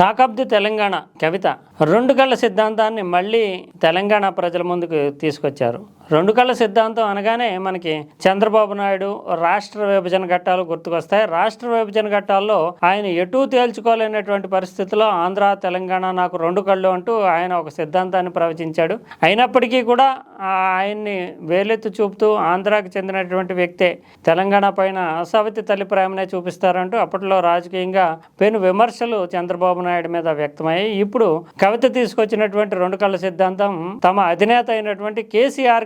Talk of the Telangana Kavitha రెండు కళ్ళ సిద్ధాంతాన్ని మళ్ళీ తెలంగాణ ప్రజల ముందుకు తీసుకొచ్చారు. రెండు కళ్ళ సిద్ధాంతం అనగానే మనకి చంద్రబాబు నాయుడు రాష్ట్ర విభజన ఘట్టాలు గుర్తుకొస్తాయి. రాష్ట్ర విభజన ఘట్టాల్లో ఆయన ఎటూ తేల్చుకోలేనటువంటి పరిస్థితిలో ఆంధ్ర తెలంగాణ నాకు రెండు కళ్ళు అంటూ ఆయన ఒక సిద్ధాంతాన్ని ప్రవచించాడు. అయినప్పటికీ కూడా ఆయన్ని వేలెత్తి చూపుతూ ఆంధ్రాకి చెందినటువంటి వ్యక్తే తెలంగాణ పైన అసవతి తల్లి ప్రేమనే చూపిస్తారంటూ అప్పట్లో రాజకీయంగా పెను విమర్శలు చంద్రబాబు నాయుడు మీద వ్యక్తమయ్యాయి. ఇప్పుడు కవిత తీసుకొచ్చినటువంటి రెండు కళ్ళ సిద్ధాంతం తమ అధినేత అయినటువంటి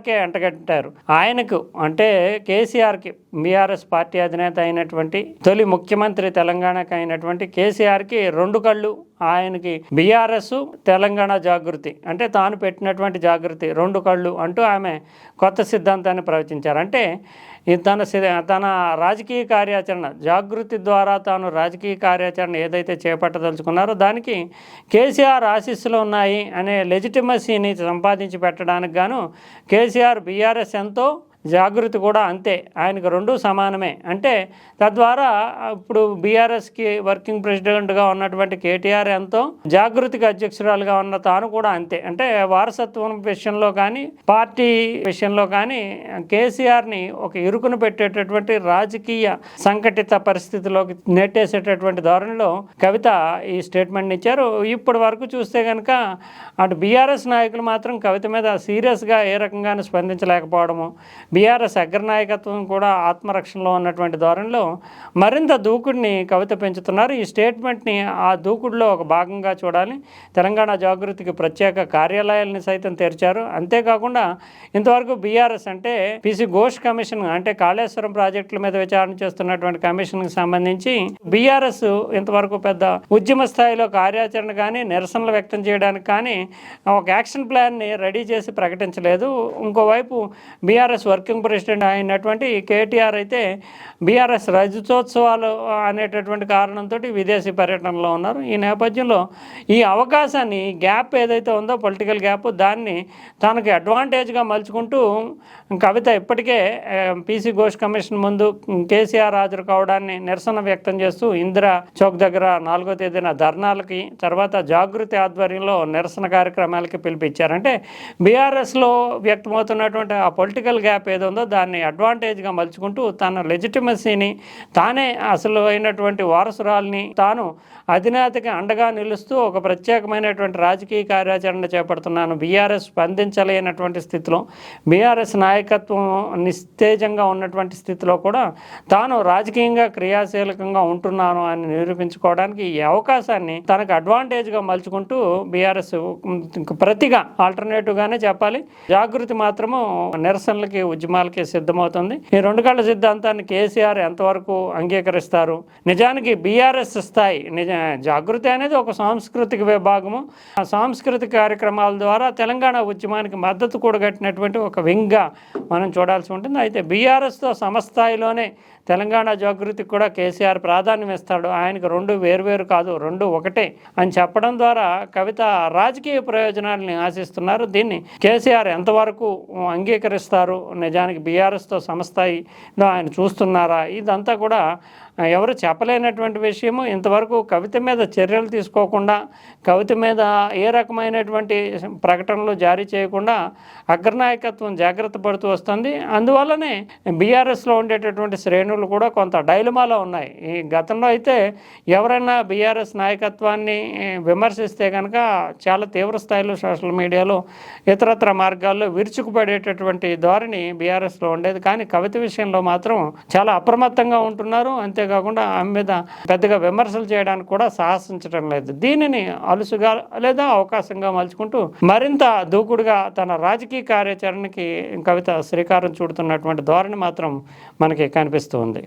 కేసీఆర్కే అంటగట్టారు. ఆయనకు అంటే కేసీఆర్కి బీఆర్ఎస్ పార్టీ అధినేత అయినటువంటి తొలి ముఖ్యమంత్రి తెలంగాణకు అయినటువంటి కేసీఆర్కి రెండు కళ్ళు ఆయనకి బీఆర్ఎస్ తెలంగాణ జాగృతి. అంటే తాను పెట్టినటువంటి జాగృతి రెండు కళ్ళు అంటూ ఆమె కొత్త సిద్ధాంతాన్ని ప్రవచించారు. అంటే తన తన రాజకీయ కార్యాచరణ జాగృతి ద్వారా తాను రాజకీయ కార్యాచరణ ఏదైతే చేపట్టదలుచుకున్నారో దానికి కేసీఆర్ ఆశీస్సులు ఉన్నాయి అనే లెజిటిమసీని సంపాదించి పెట్టడానికి గాను కేసీఆర్ బీఆర్ఎస్ ఎంతో జాగృతి కూడా అంతే. ఆయనకు రెండు సమానమే. అంటే తద్వారా ఇప్పుడు బీఆర్ఎస్కి వర్కింగ్ ప్రెసిడెంట్గా ఉన్నటువంటి కేటీఆర్ ఎంతో జాగృతికి అధ్యక్షురాలుగా ఉన్న తాను కూడా అంతే. అంటే వారసత్వం విషయంలో కానీ పార్టీ విషయంలో కానీ కేసీఆర్ని ఒక ఇరుకును పెట్టేటటువంటి రాజకీయ సంఘటిత పరిస్థితిలోకి నెట్టేసేటటువంటి ధోరణిలో కవిత ఈ స్టేట్మెంట్ ఇచ్చారు. ఇప్పటి వరకు చూస్తే కనుక అటు బీఆర్ఎస్ నాయకులు మాత్రం కవిత మీద సీరియస్గా ఏ రకంగానూ స్పందించలేకపోవడము. బీఆర్ఎస్ అగ్రనాయకత్వం కూడా ఆత్మరక్షణలో ఉన్నటువంటి ధోరణిలో మరింత దూకుడిని కవిత పెంచుతున్నారు. ఈ స్టేట్మెంట్ని ఆ దూకుడులో ఒక భాగంగా చూడాలి. తెలంగాణ జాగృతికి ప్రత్యేక కార్యాలయాలని సైతం తెరిచారు. అంతేకాకుండా ఇంతవరకు బీఆర్ఎస్ అంటే పిసి ఘోష్ కమిషన్ అంటే కాళేశ్వరం ప్రాజెక్టుల మీద విచారణ చేస్తున్నటువంటి కమిషన్కి సంబంధించి బీఆర్ఎస్ ఇంతవరకు పెద్ద ఉద్యమ స్థాయిలో కార్యాచరణ కానీ నిరసనలు వ్యక్తం చేయడానికి కానీ ఒక యాక్షన్ ప్లాన్ని రెడీ చేసి ప్రకటించలేదు. ఇంకోవైపు బీఆర్ఎస్ వర్కింగ్ ప్రెసిడెంట్ అయినటువంటి కేటీఆర్ అయితే బీఆర్ఎస్ రజతోత్సవాలు అనేటటువంటి కారణంతో విదేశీ పర్యటనలో ఉన్నారు. ఈ నేపథ్యంలో ఈ అవకాశాన్ని గ్యాప్ ఏదైతే ఉందో పొలిటికల్ గ్యాప్ దాన్ని తనకి అడ్వాంటేజ్గా మలుచుకుంటూ కవిత ఇప్పటికే పీసీ ఘోష్ కమిషన్ ముందు కేసీఆర్ హాజరు కావడాన్ని నిరసన వ్యక్తం చేస్తూ ఇందిరా చౌక్ దగ్గర నాలుగో తేదీన ధర్నాలకి తర్వాత జాగృతి ఆధ్వర్యంలో నిరసన కార్యక్రమాలకి పిలిపించారంటే బీఆర్ఎస్లో వ్యక్తమవుతున్నటువంటి ఆ పొలిటికల్ గ్యాప్ ఏదో ఉందో దాన్ని అడ్వాంటేజ్గా మలుచుకుంటూ తన లెజిటిమసీని తానే అసలు అయినటువంటి వారసురాల్ని తాను అధినేతకి అండగా నిలుస్తూ ఒక ప్రత్యేకమైనటువంటి రాజకీయ కార్యాచరణ చేపడుతున్నాను. బీఆర్ఎస్ స్పందించలేనటువంటి స్థితిలో బీఆర్ఎస్ నాయకత్వం నిస్తేజంగా ఉన్నటువంటి స్థితిలో కూడా తాను రాజకీయంగా క్రియాశీలకంగా ఉంటున్నాను అని నిరూపించుకోవడానికి ఈ అవకాశాన్ని తనకు అడ్వాంటేజ్గా మలుచుకుంటూ బీఆర్ఎస్ ప్రతిగా ఆల్టర్నేటివ్గానే చెప్పాలి. జాగృతి మాత్రము నిరసనలకి ఉద్యమాలకి సిద్ధమవుతుంది. ఈ రెండు కళ్ళ సిద్ధాంతాన్ని కేసీఆర్ ఎంతవరకు అంగీకరిస్తారు? నిజానికి బీఆర్ఎస్ స్థాయి నిజ జాగృతి అనేది ఒక సాంస్కృతిక విభాగము. ఆ సాంస్కృతిక కార్యక్రమాల ద్వారా తెలంగాణ ఉద్యమానికి మద్దతు కూడగట్టినటువంటి ఒక వింగ్గా మనం చూడాల్సి ఉంటుంది. అయితే బీఆర్ఎస్తో సమస్థాయిలోనే తెలంగాణ జాగృతికి కూడా కేసీఆర్ ప్రాధాన్యం ఇస్తాడు. ఆయనకు రెండు వేరువేరు కాదు రెండు ఒకటే అని చెప్పడం ద్వారా కవిత రాజకీయ ప్రయోజనాలని ఆశిస్తున్నారు. దీన్ని కేసీఆర్ ఎంతవరకు అంగీకరిస్తారు నిజానికి బీఆర్ఎస్తో సమస్థాయిలో ఆయన చూస్తున్నారా? ఇదంతా కూడా ఎవరు చెప్పలేనటువంటి విషయము. ఇంతవరకు కవిత మీద చర్యలు తీసుకోకుండా కవిత మీద ఏ రకమైనటువంటి ప్రకటనలు జారీ చేయకుండా అగ్రనాయకత్వం జాగ్రత్త పడుతూ వస్తుంది. అందువల్లనే బీఆర్ఎస్లో ఉండేటటువంటి శ్రేణులు కూడా కొంత డైలమాలో ఉన్నాయి. ఈ గతంలో అయితే ఎవరైనా బీఆర్ఎస్ నాయకత్వాన్ని విమర్శిస్తే కనుక చాలా తీవ్ర స్థాయిలో సోషల్ మీడియాలో ఇతరత్ర మార్గాల్లో విరుచుకుపడేటటువంటి ధోరణి బీఆర్ఎస్లో ఉండేది. కానీ కవిత విషయంలో మాత్రం చాలా అప్రమత్తంగా ఉంటున్నారు. అంతే అంతేకాకుండా ఆమె మీద పెద్దగా విమర్శలు చేయడానికి కూడా సాహసించడం లేదు. దీనిని అలుసుగా లేదా అవకాశంగా మలుచుకుంటూ మరింత దూకుడుగా తన రాజకీయ కార్యాచరణకి కవిత శ్రీకారం చూడుతున్నటువంటి ధోరణి మాత్రం మనకి కనిపిస్తూ ఉంది.